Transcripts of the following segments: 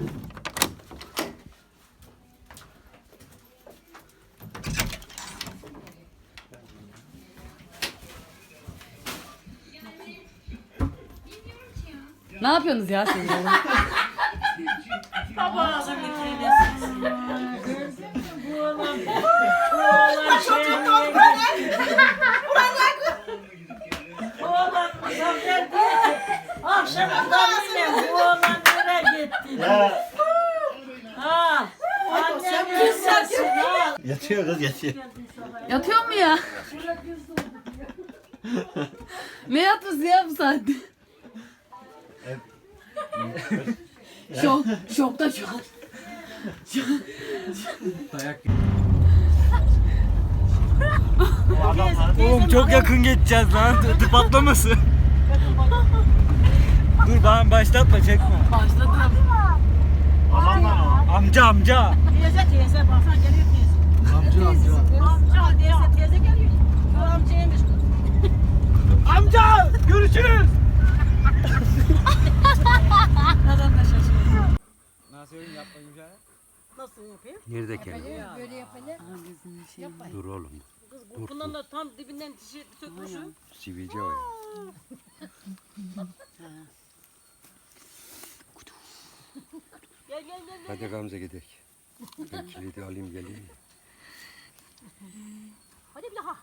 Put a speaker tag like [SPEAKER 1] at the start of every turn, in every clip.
[SPEAKER 1] Ne yapıyorsunuz ya siz burada?
[SPEAKER 2] Akşamından
[SPEAKER 3] Ya
[SPEAKER 2] Ha. Annem ha.
[SPEAKER 3] yatıyor kız yatıyor.
[SPEAKER 1] Yatıyor mu ya? ne yapıyorsun ya bu saatte? Şok, şokta şu an.
[SPEAKER 4] Oğlum çok yakın geçeceğiz lan. Tıp patlaması. Dur bana başlatma çekme.
[SPEAKER 1] Başladım.
[SPEAKER 4] Amca amca.
[SPEAKER 2] Teyze teyze baksana geliyor teyze.
[SPEAKER 4] Amca amca.
[SPEAKER 2] Amca teyze teyze geliyor. Bu amcaymış.
[SPEAKER 4] Amca görüşürüz.
[SPEAKER 2] Adam da şaşırıyor.
[SPEAKER 4] Nasıl oyun yapmayınca?
[SPEAKER 2] Nasıl yapayım?
[SPEAKER 5] Nerede kendi?
[SPEAKER 2] Böyle yapalım.
[SPEAKER 5] Dur oğlum.
[SPEAKER 2] Kız bundan da tam dibinden dişi sökmüşüm.
[SPEAKER 5] Sivilce o ya.
[SPEAKER 2] Gel gel gel. gel.
[SPEAKER 5] Hadi Gamze gidelim. Ben kilidi alayım geleyim.
[SPEAKER 2] Hadi bir daha.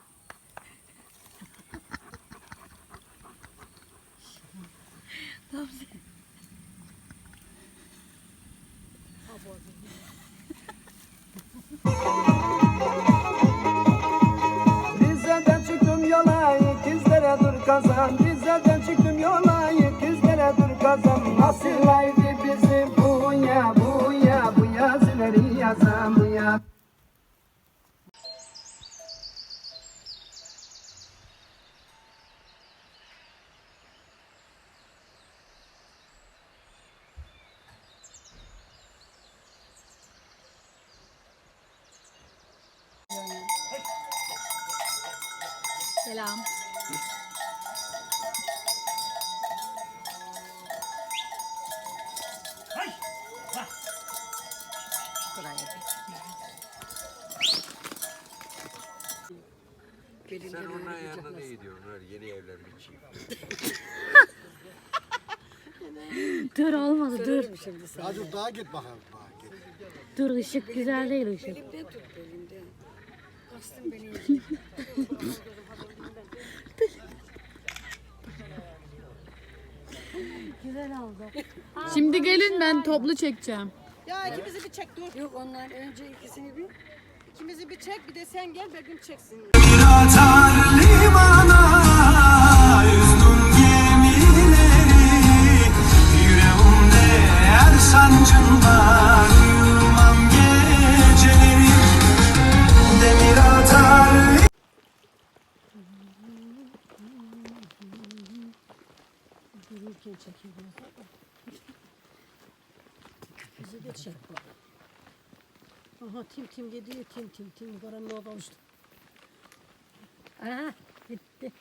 [SPEAKER 6] Rize'den çıktım yola ikizlere dur kazan Rize'den çıktım yola ikizlere dur kazan Nasıl haydi bizim
[SPEAKER 1] Selam.
[SPEAKER 5] Sen onun yanında ne gidiyorsun? Öyle yeni evlenmiş çift.
[SPEAKER 7] Dur olmadı dur.
[SPEAKER 8] Hadi daha git bakalım. Daha git.
[SPEAKER 7] Dur ışık güzel değil ışık.
[SPEAKER 1] Şimdi gelin ben toplu çekeceğim.
[SPEAKER 9] Ya ikimizi bir çek dur.
[SPEAKER 7] Yok onlar önce ikisini bir.
[SPEAKER 9] İkimizi bir çek bir de sen gel Begüm çeksin.
[SPEAKER 2] Bizi de çek bak. Aha tim tim gidiyor tim tim tim karanlığa kavuştu. Aha bitti.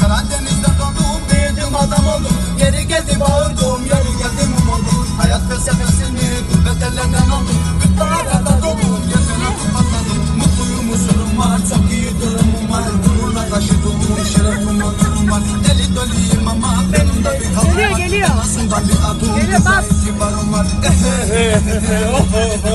[SPEAKER 6] Karadeniz'de doğdum büyüdüm adam oldum Geri geldi bağırdım yeri geldi mum oldum Hayat felsefesini gurbet ellerinden aldım Gırtlağa kadar dolum gözüne tutmadım Mutluyum huzurum var çok bir adım Geliyor bas. Kibarım var